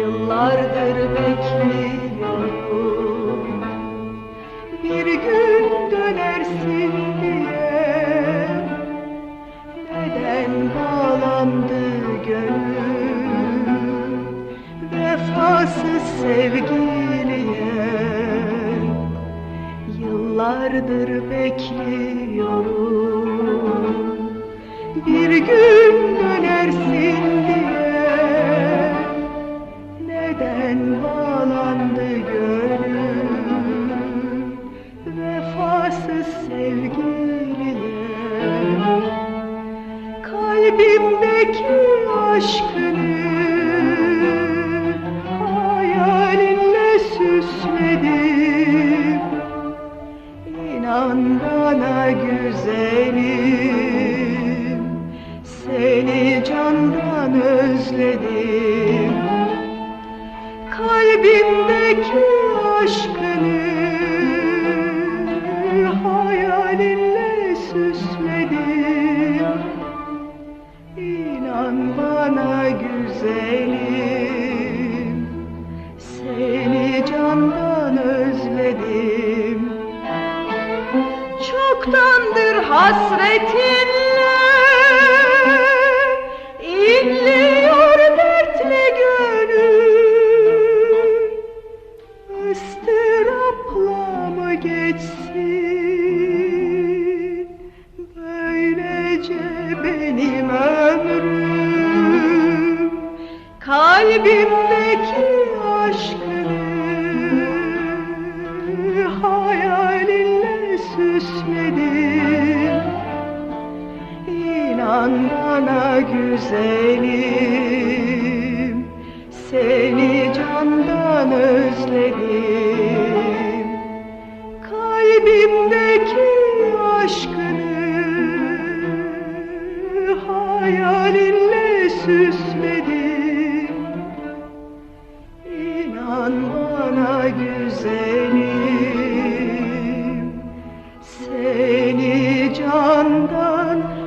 Yıllardır bekliyorum. Bir gün dönersin diye. Neden bağlandı gönül? Vefasız sevgiliye. Yıllardır bekliyorum. Bir gün dönersin diye. Neden bağlandı gönül Vefasız sevgiliye Kalbimdeki aşkını Hayalinle süsledim İnan bana güzelim Seni candan özledim Kalbimdeki aşkını Hayalinle süsledim İnan bana güzelim Seni candan özledim. Çoktandır hasretinle Kalbimdeki aşkını Hayalinle süsledim. İnan bana güzelim Seni candan özledim. Kalbimdeki aşkını Hayalinle süsledim güzelim Seni candan